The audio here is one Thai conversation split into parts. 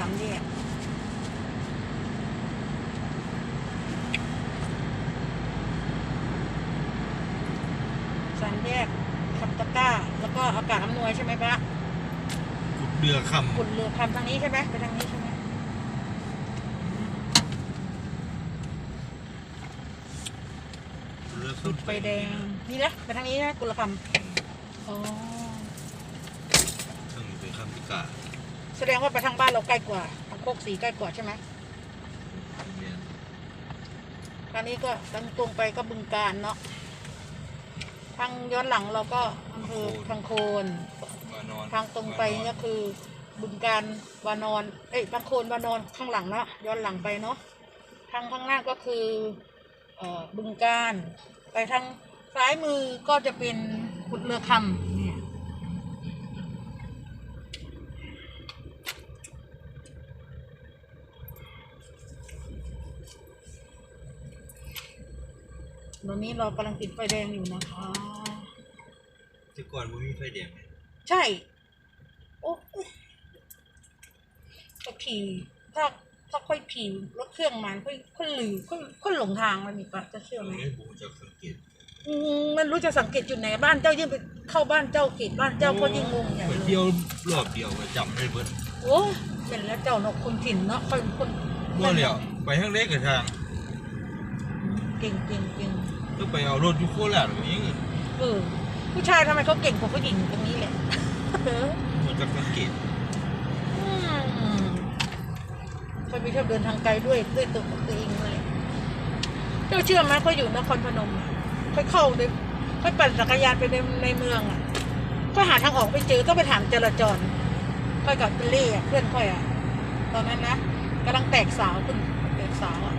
สามเหลี่ยมสามแยกคำตะก้า แล้วก็อากาศอำนวยใช่ไหมปะขุดเรือคำขุดเรือคำทางนี้ใช่ไหมไปทางนี้ใช่ไหมติดไปแดง นี่นะไปทางนี้นะกุลคำอ๋อทางนี้ไปคำตะก้า แสดงว่าไปทางบ้านเราใกล้กว่าทางโคกสีใกล้กว่าใช่ไหมเมียนทางนี้ก็ตรงตรงไปก็บึงการเนาะทางย้อนหลังเราก็อำเภอทางโคนมานอนทางตรงไปก็คือบึงการวานอน เอ้ยบางโคนวานอนข้างหลังเนาะย้อนหลังไปเนาะทางข้างหน้าก็คือเอ่อบึงการ ไปทางซ้ายมือก็จะเป็นขุดเรือคำ ตอนนี้เรากำลังติดไฟแดงอยู่นะคะ แต่ก่อนมันมีไฟแดงไหมใช่ โอ้ถ้าขี่ถ้าถ้าค่อยขี่รถเครื่องมันค่อยค่อยลือค่อยค่อยหลงทางมันนี่ปะจะเชื่อไหมเอ้ยผมจะสังเกตอืมมันรู้จะสังเกตจุดไหนบ้านเจ้ายิ่งไปเข้าบ้านเจ้าเขตบ้านเจ้าก็ยิ่งงงใหญ่ไปเลเที่ยยวรอบเดียวก็จำได้เบิดโอ้เป็นแล้วเจ้าเนาะคนถิ่นเนาะค่อยคนเมื่อแล้วไปทางเล็กกับทาง เก่งเก่งเก่งก็ไปเอารถอยุโคราชก็ยังเออ ผู้ชายทำไมเขาเก่งกว่าผู้หญิงตรงนี้แหละเออมันจะสังเกตอืมค่อยไปชอบเดินทางไกลด้วยด้วยตัวของตัวเองเลยเจ้าเชื่อไหมเขาอยู่นครพนมอะค่อยเข้าในค่อยปั่นจักรยานไปในในเมืองอะก็หาทางออกไม่เจอต้องไปถามจราจรค่อยกับเป็นเล่อะเพื่อนค่อยอะ ตอนนั้นนะกำลังแตกสาวขึ้นแตกสาวอะ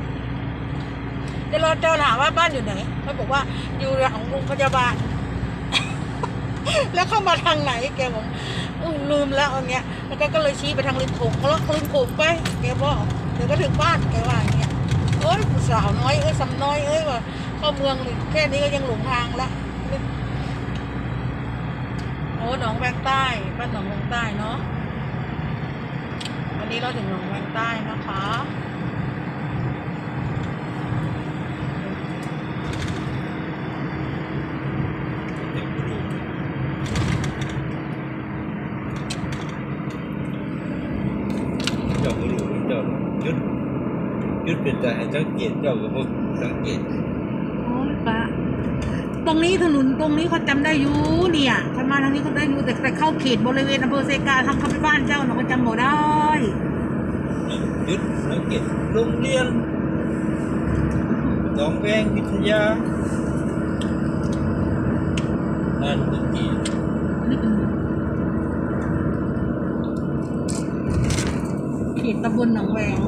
เดี๋ยวเราจะถามว่าบ้านอยู่ไหนเขาบอกว่าอยู่หลังโรงพยาบาล แล้วเข้ามาทางไหนแกบอกลืมแล้วอันเนี้ย แล้วก็ก็เลยชี้ไปทางริมโขงแล้วริมโขงไปแกบอกเดี๋ยวก็ถึงบ้านแกว่าอย่างเงี้ยโอ้ยสาวน้อยเอ้ยสำน้อยเอ้ยว่าเข้าเมืองเลยแค่นี้ก็ยังหลงทางละโอ้หนองแวงใต้บ้านหนองแวงใต้เนาะวันนี้เราถึงหนองแวงใต้นะคะ เดี๋ยวมาดูเจ้าก็รู้เจ้ายุดยุดเป็นใจให้สังเกตเจ้าก็บ่สังเกตโอ้ยปะตรงนี้ถนนตรงนี้เขาจำได้อยู่เนี่ยเขามาทางนี้เขาได้อยู่แต่แต่เข้าเขตบริเวณอำเภอเซกาทางเข้าไปบ้านเจ้าเราก็จำบ่ได้ยุดสังเกตโรงเรียนหนองแวงวิทยา เขตตำบลหนองแวง